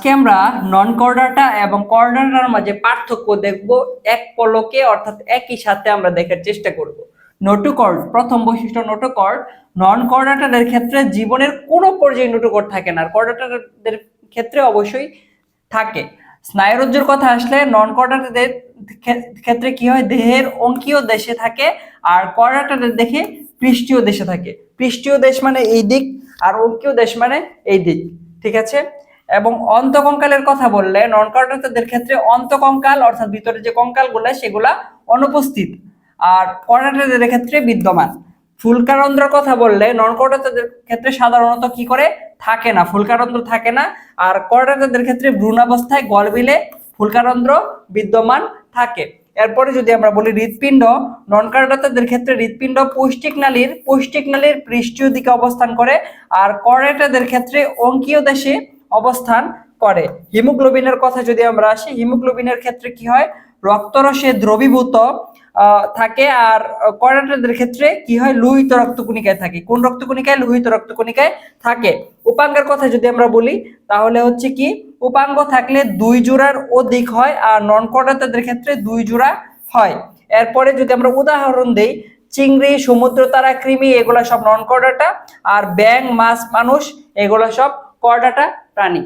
আজকে আমরা নন কর্ডাটা এবং কর্ডাটার মাঝে পার্থক্য দেখব এক পলকে, অর্থাৎ একই সাথে আমরা দেখার চেষ্টা করব। নোটোকর্ড প্রথম বৈশিষ্ট্য নোটোকর্ড নন কর্ডাটাদের ক্ষেত্রে জীবনের কোনো পর্যায়ে নোটোকর্ড থাকে না, আর কর্ডাটাদের ক্ষেত্রে অবশ্যই থাকে। স্নায়ুরজ্জুর কথা আসলে নন কর্ডাটাদের ক্ষেত্রে কি হয়? দেহের অঙ্কীয় দেশে থাকে, আর কর্ডাটাদের দেখে পৃষ্ঠীয় দেশে থাকে। পৃষ্ঠীয় দেশ মানে এই দিক, আর অঙ্কীয় দেশ মানে এই দিক, ঠিক আছে? এবং অন্তকঙ্কালের কথা বললে নন কর্ডাটাদের ক্ষেত্রে অন্তকঙ্কাল, অর্থাৎ ভিতরে যে কঙ্কালগুলো, সেগুলা অনুপস্থিত। আর কর্ডাটাদের ক্ষেত্রে বিদ্যমান। ফুলকারন্ধ্রের কথা বললে নন কর্ডাটাদের ক্ষেত্রে সাধারণত কি করে? থাকে না, ফুলকারন্ধ্র থাকে না। আর কর্ডাটাদের ক্ষেত্রে ভ্রূণাবস্থায় গলবিলে ফুলকারন্ধ্র বিদ্যমান থাকে। এরপরে যদি আমরা বলি হৃৎপিণ্ড নন কার্ডাতাদের ক্ষেত্রে হৃৎপিণ্ড পৌষ্টিক নালীর পৌষ্টিক নালীর পৃষ্ঠীয় দিকে অবস্থান করে। আর কর্ডাটাদের ক্ষেত্রে অঙ্কীয় দেশে অবস্থান করে। হিমোগ্লোবিনের কথা যদি আমরা আসি, হিমোগ্লোবিনের ক্ষেত্রে কি হয়? রক্তরসে দ্রবীভূত থাকে আর কর্ডাটাদের ক্ষেত্রে কি হয়? লোহিত রক্তকণিকায় থাকে। কোন রক্তকণিকায়? লোহিত রক্তকণিকায় থাকে। উপাঙ্গের কথা যদি আমরা বলি, তাহলে হচ্ছে কি? উপাঙ্গ থাকলে দুই জোড়ার অধিক হয় আর নন কর্ডাটাদের ক্ষেত্রে দুই জোড়া হয়। এরপরে যদি আমরা উদাহরণ দেই, চিংড়ি, সমুদ্র তারা, কৃমি, এগুলা সব নন কর্ডাটা আর ব্যাং মাছ, মানুষ, এগুলা সব কর্ডাটা প্রাণী